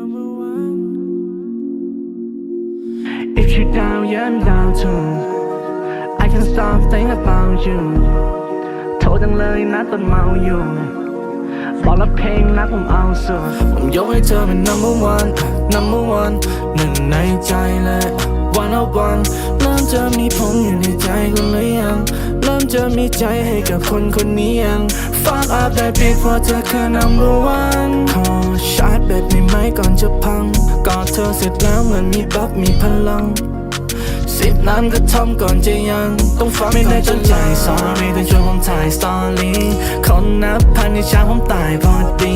If you're down, yeah, I'm down too. I can stop thinking about you. โทษจังเลยนะตอนเมาอยู่ บอกรับเพลงนะผมเอาสุดผมยกให้เธอเป็น number one number one. หนึ่งในใจเลย one on one มจะมีผมอยู่ในใจคุณหรือยัง เริ่มจะมีใจให้กับคนคนนี้ยัง fuck up ได้ปิดเพราะเธอคือ number one ขอชาร์จแบตได้ไหมก่อนจะพังกอดเธอเสร็จแล้วเหมือนมีบัฟมีพลัง สิบน้ำก็ทำก่อนจะยังต้องฟังไม่ได้จนใจ sorry แต่ช่วยผมถ่ายสตอรี่คนนับพันในเช้าผมตายพอดี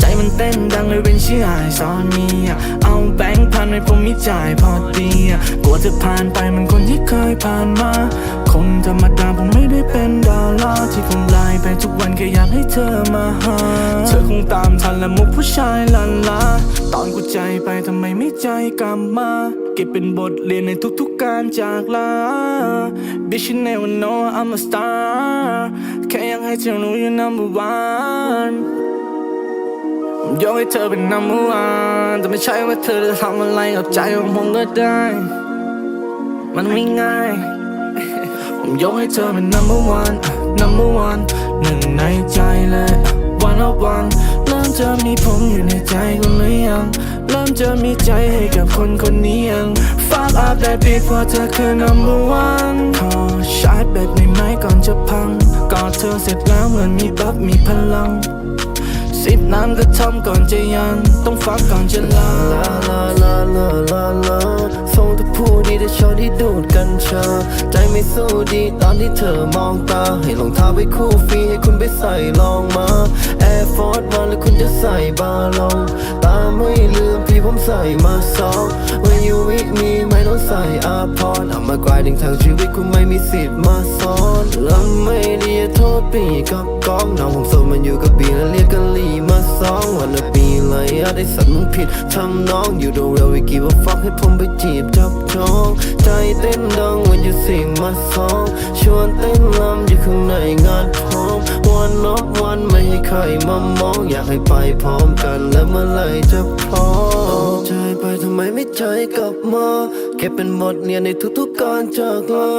ใจมันเต้นดังเลยเป็นชื่อไอซอนมีอะเอาแบงค์พันให้ผมมีจ่ายพอดีกลัวจะผ่านไปเหมันคนที่เคยผ่านมา คนธรรมดาผมไม่ได้เป็นดาราที่ผมไลน์ไปทุกวันแค่อยากให้เธอมาหา เธอคงตามทันและมุกผู้ชายลันลา ตอนกูใจไปทำไมไม่ใจกลับมา ก็บเป็นบทเรียนในทุกๆการจากลา Bitch you never know I'm a star แค่อยากให้เธอรู้ you number one ผมยกให้เธอเป็น number one แต่ไม่ใช่ว่าเธอจะทำอะไรกับใจของผมก็ได้ มันไม่ง่าย ผมยกให้เธอเป็น number one number one หนึ่งในใจเลย one of one เริ่มจะมีผมอยู่ในใจคุณหรือยัง มจะมีใจให้กับคนคนนี้ยัง fuck up ได้ปิดเพราะเธอคือ number one ขอชาร์จแบตในไม้ก่อนจะพังกอดเธอเสร็จแล้วเหมือนมีบัฟมีพลังสิบน้ำก็ทำก่อนจะยัง ต้องฟักก่อนจะลาลาลาลาลาลาลาส่งแต่พูดดีแต่ชอบที่ดูดกัญชา ใจไม่สู้ดีตอนที่เธอมองตา ให้รองเท้าไปคู่ฟรีให้คุณไปใส่ลองมา Air Force มาแล้วคุณจะใส่บาลอง ตาไม่ลืม พี่ผมใส่มาสอง When you with me ไม่ต้องใส่อาพรเอามากลายถึงทางชีวิตคุณไม่มีสิทธิ์มาซ้อนแล้วไม่ดีโทษปีกับกองน้องผมโสดมันอยู่กับบีแล้วเรียกกันลีมาสองวันละปีเลยอะได้สัตว์มึงผิดทำน้องอยู่ดูเรียววิกีว่าฟักให้ผมไปจีบจับจองใจเต้นดังวันอยู่สียงมาสองชวนเต้นลำอยู่ข้างในงานพร้ อมวันนอกวันไม่ให้ใครมามองอยากให้ไปพร้อมกันแล้วเมื่อไหรจะพร้อมใจไปทำไมไม่ใจกลับมาเก็บเป็นบทเรียนในทุกๆการจากลา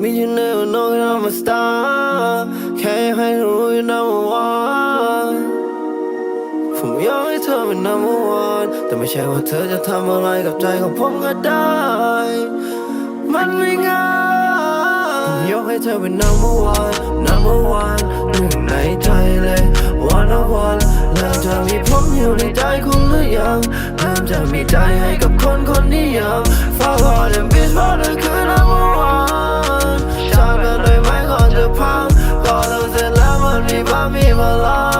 มีอยู่ในวันน้องเรามาสตาร์แค่ให้รู้อยู่นะว่าผมอยากให้เธอเป็น number one แต่ไม่ใช่ว่าเธอจะทำอะไรกับใจของผมก็ได้ มันไม่ง่าย ให้เธอเป็น number one number one หนึ่งในใจเลย one of one เริ่มจะมีผมอยู่ในใจคุณหรือยังเริ่มจะมีใจให้กับคนคนนี้ยัง Fuck all them bitch เพราะเคือ number one จากแบบเลยไหมก่อนจะพังก่อนเราเสร็จแล้วมันมีบ้ามีมาลา